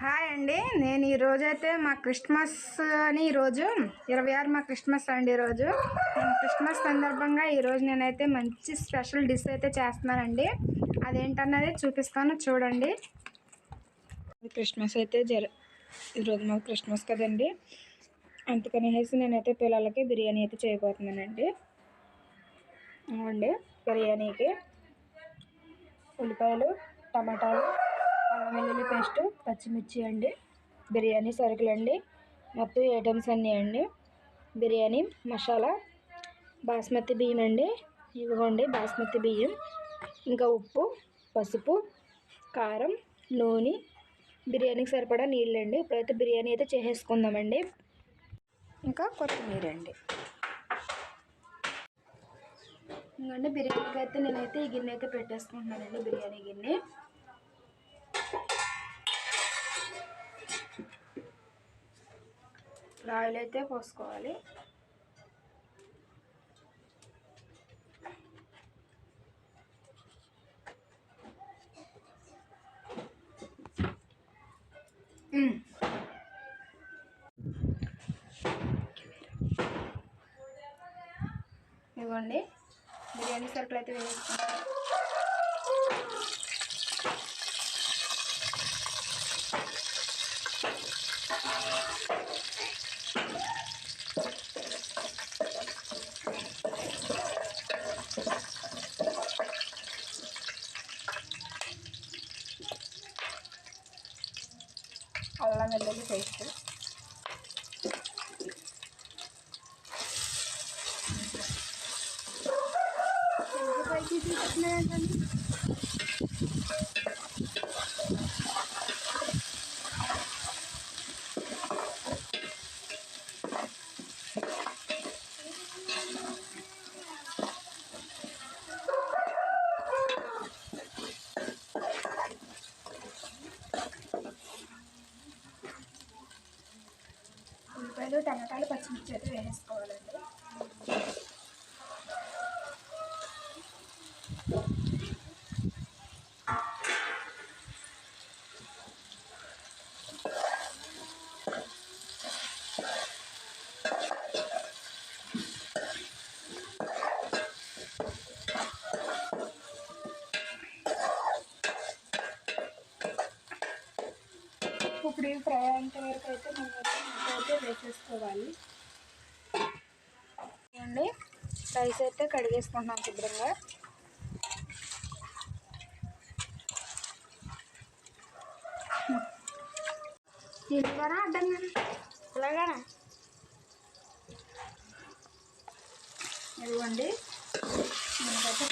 Hi అండి. నేను ఈరోజైతే మా క్రిస్మస్ అని ఈరోజు ఇరవై ఆరు మా క్రిస్మస్ అండి ఈరోజు క్రిస్మస్ సందర్భంగా ఈరోజు నేనైతే మంచి స్పెషల్ డిష్ అయితే చేస్తున్నానండి. అదేంటన్నది చూపిస్తాను చూడండి. క్రిస్మస్ అయితే జర ఈరోజు మాకు క్రిస్మస్ కదండి. అందుకనేసి వేసి నేనైతే పిల్లలకి బిర్యానీ అయితే చేయబోతున్నానండి. అవునండి బిర్యానీకి ఉల్లిపాయలు టమాటాలు వెల్లుల్లి పేస్ట్ పచ్చిమిర్చి అండి బిర్యానీ సరుకులు అండి మొత్తం ఐటమ్స్ అన్నీ అండి. బిర్యానీ మసాలా బాస్మతి బియ్యం అండి ఇవ్వండి బాస్మతి బియ్యం. ఇంకా ఉప్పు పసుపు కారం నూనె బిర్యానీకి సరిపడా నీళ్ళు అండి. ఇప్పుడైతే బిర్యానీ అయితే చేసేసుకుందామండి. ఇంకా కొత్తిమీర అండి. ఇంకండి బిర్యానీకి అయితే నేనైతే ఈ గిన్నె అయితే పెట్టేసుకుంటున్నానండి బిర్యానీ గిన్నె. ఆయిల్ అయితే పోసుకోవాలి. ఇవ్వండి. బిర్యానీ సరుకులు అయితే వేసుకుంటాం అల్లం వెల్లుల్లి పేస్ట్ ఉల్లిపాయలు టమాటాలు పచ్చిమిర్చి అయితే వేసేసుకోవాలండి ఇప్పుడు ఈ ఫ్రై అయ్యేంత వరకు అయితే మనం అయితే వేసేసుకోవాలి. అండి రైస్ అయితే కడిగేసుకుంటున్నాం శుభ్రంగా. తీసుకోరా అడ్డం ఇలాగా ఇదిగోండి మనకైతే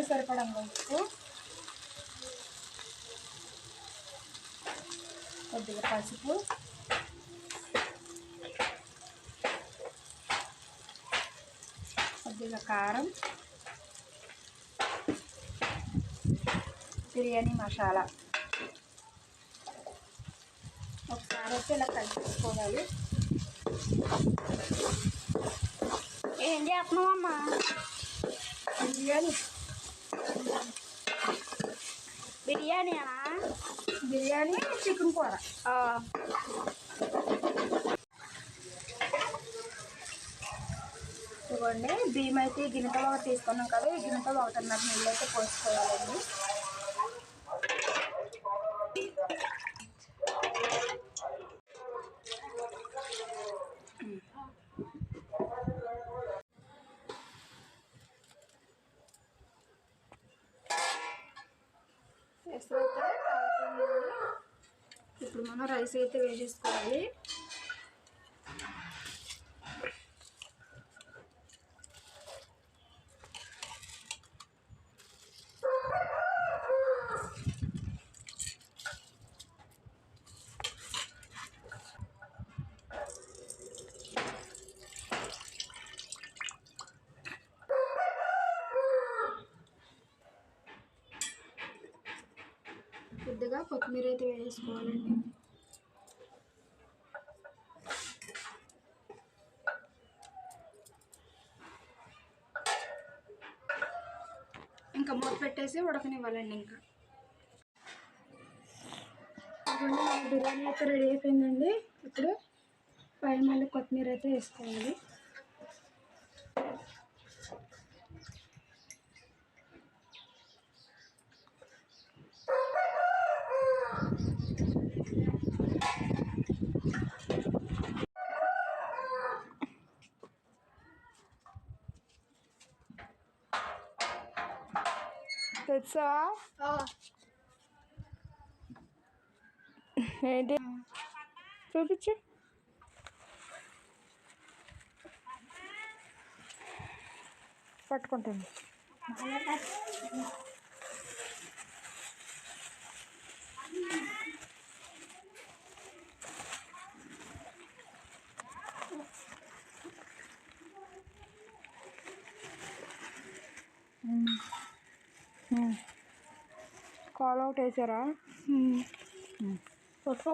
బిర్యానీ సరిపడంగా ఉప్పు కొద్దిగా పసుపు. కొద్దిగా కారం. బిర్యానీ మసాలా. ఒకసారి అయితే ఇలా కలిపేసుకోవాలి. ఏం చేస్తున్నావమ్మా? బిర్యానీ. బిర్యానీనా బిర్యానీ చికెన్ కూర. ఇవ్వండి బియ్యం అయితే ఈ గిన్నెతో ఒకటి తీసుకున్నాం కదా ఈ గిన్నెతో ఒకటిన్నర నీళ్ళు అయితే పోసుకోవాలండి. మనం రైస్ అయితే వేసేసుకోవాలి. కొద్దిగా కొత్తిమీర అయితే వేసుకోవాలండి ఉడకనివ్వాలండి ఇంకా. బిర్యానీ అయితే రెడీ అయిపోయిందండి. ఇప్పుడు పైన మళ్ళీ కొత్తిమీర అయితే వేసుకోవాలి. తెచ్చావా ఏంటి చూపించు పట్టుకుంటుంది కాల్ అవుట్ వేసారా? కొట్టుకో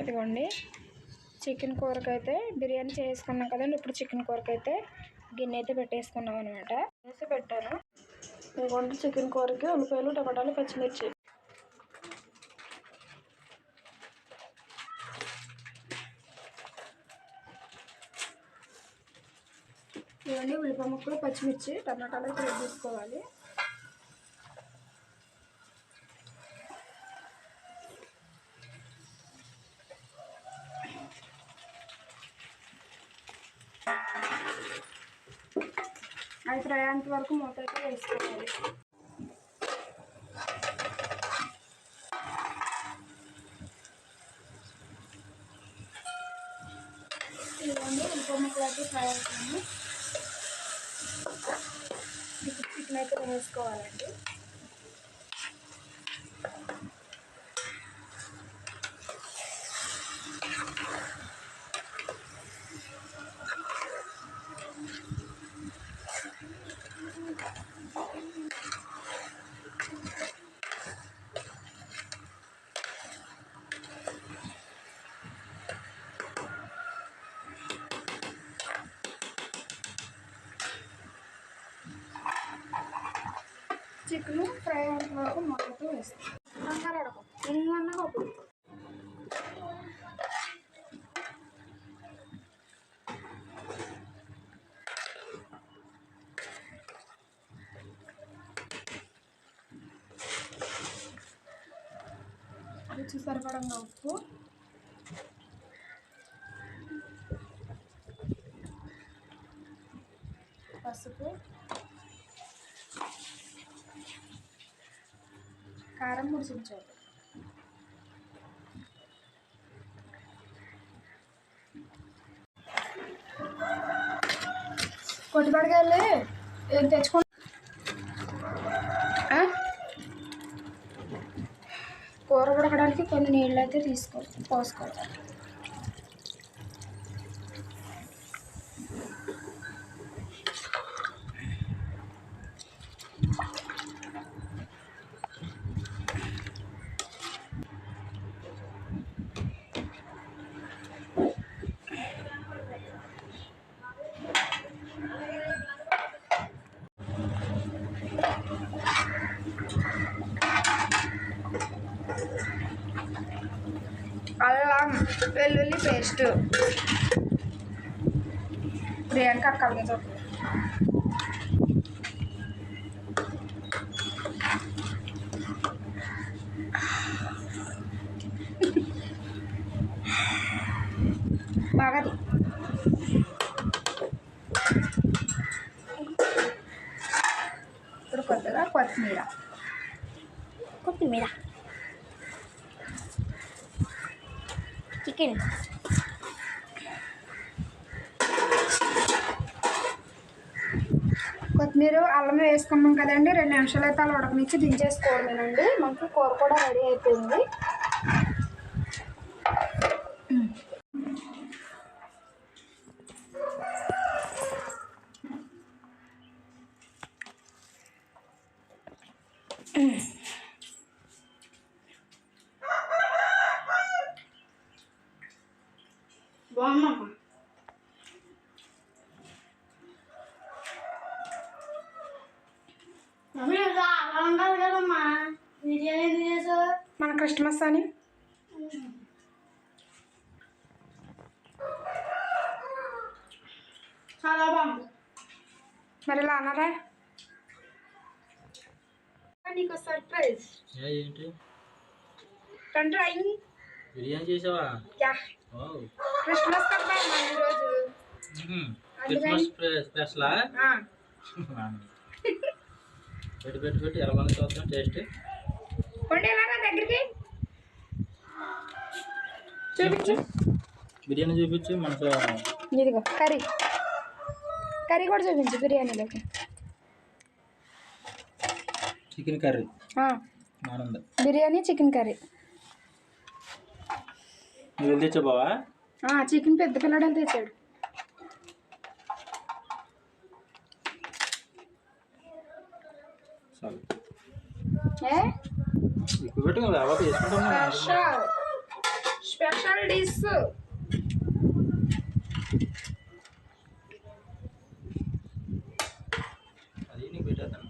ఇదిగోండి. చికెన్ కూరకైతే బిర్యానీ చేసుకున్నాం కదండి. ఇప్పుడు చికెన్ కూరకైతే గిన్నె అయితే పెట్టేసుకున్నాం అనమాట వేసి పెట్టాను. ఇదిగోండి చికెన్ కూరకి ఉల్లిపాయలు టమాటాలు పచ్చిమిర్చి. ఇవన్నీ ఉల్లిపాయ ముక్కలు పచ్చిమిర్చి టమాటాలు అయితే తీసుకోవాలి అవి ఫ్రై అయ్యేంత వరకు మూత అయితే వేసుకోవాలి. ఇవన్నీ ఉల్లిపాయ ముక్కలు అయితే ఫ్రై అవుతుంది వేసుకోవాలండి చికెన్ ఫ్రై అయ్యేంత వరకు మూతతో వేస్తాం. కంగారు అడగం ఎన్ని అన్నా అప్పుడు రుచి సరిపడంగా ఉప్పు పసుపు కారం మూడు చెంచాలు ఏం తెచ్చుకో? కూర ఉడకడానికి కొన్ని నీళ్ళు అయితే తీసుకో పోసుకోవాలి. అల్లం వెల్లుల్లి పేస్ట్. ప్రియాంక అక్కడికి మీద బాగా ఇప్పుడు కొద్దిగా కొత్తిమీర. కొత్తిమీర. చికెన్. కొత్తిమీర అల్లం వేసుకున్నాం కదండి. రెండు నిమిషాలు అయితే అలా ఉడకనిచ్చి దించేసుకోవడమేనండి. మనకి కూర కూడా రెడీ అయిపోయింది. మన క్రిస్మస్ అని చాలా బాగుంది మరి ఇలా అన్నారా నీకు సర్ప్రైజ్ ఏ ఏంటి రండి బిర్యానీ చేసావా యా ఓ క్రిస్మస్ కదా మన ఈరోజు మ్మ్. క్రిస్మస్ స్పె- స్పెషలా ఆ, పెట్టి పెట్టి పెట్టి ఎలా ఉంది చూద్దాం టేస్ట్ కొండ ఎలా నా దగ్గరికి చూపించు. బిర్యానీ చూపించు మనకు ఇదిగో కర్రీ. కర్రీ కూడా చూపించు బిర్యానీలోకి chicken curry. Biryani chicken curry. నువ్వు తెచ్చా బావా చికెన్ పెద్ద పిల్లడని తెచ్చాడు. ఏ? ఎక్కువ పెట్టు కదా అవ్వ చేసుకుంటాం స్పెషల్ స్పెషల్ డిష్ అది నీకు పెట్టేద్దాం.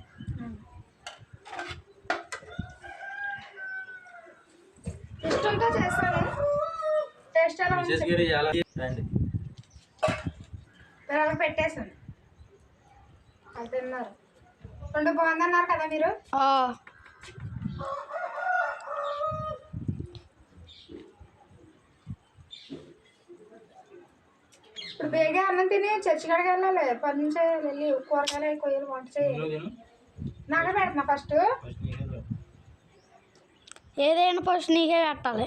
ఇష్టంతో చేస్తాను టేస్ట్ ఎలా ఉంది మీరు అలా పెట్టేసాను అది తిన్నారు. రెండు బాగుందన్నారు కదా మీరు? ఇప్పుడు బేగా అన్నం తిని చర్చి కాడికి వెళ్ళాలి. పని చేయాలి వెళ్ళి కూరగాయలు కొయ్యాలి వంట చేయాలి. నాకే పెడుతున్నా ఫస్ట్. ఏదైనా ఫస్ట్ నీకే పెట్టాలి.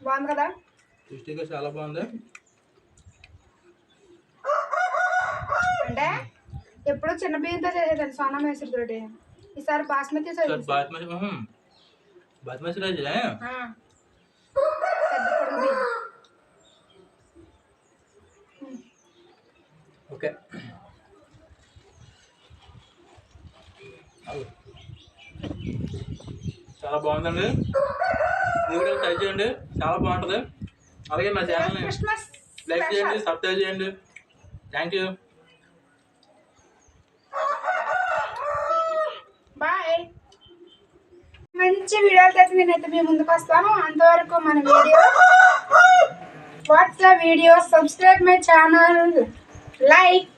బాగుంది కదా? చాలా బాగుంది. అంటే ఎప్పుడు చిన్న బియ్యంతో చేసేదాన్ని సోనా మైసూర్ తోటి? ఈసారి బాస్మతి సార్ చేసేసి బాస్మతి మ్మ్. బాస్మతి రైస్ ఆ. పెద్ద పొడుగు బియ్యం ఓకే. అవు. చాలా బాగుందండి. మీరు కూడా ట్రై చేయండి. చాలా బాగుంటుంది. అలాగే మా ఛానల్ని క్రిస్మస్ లైక్ చేయండి స్పెషల్. సబ్స్క్రైబ్ చేయండి. Thank you. మంచి వీడియోలతో అయితే నేనైతే మీ ముందుకు వస్తాను. అంతవరకు మన video what's the video subscribe my channel like.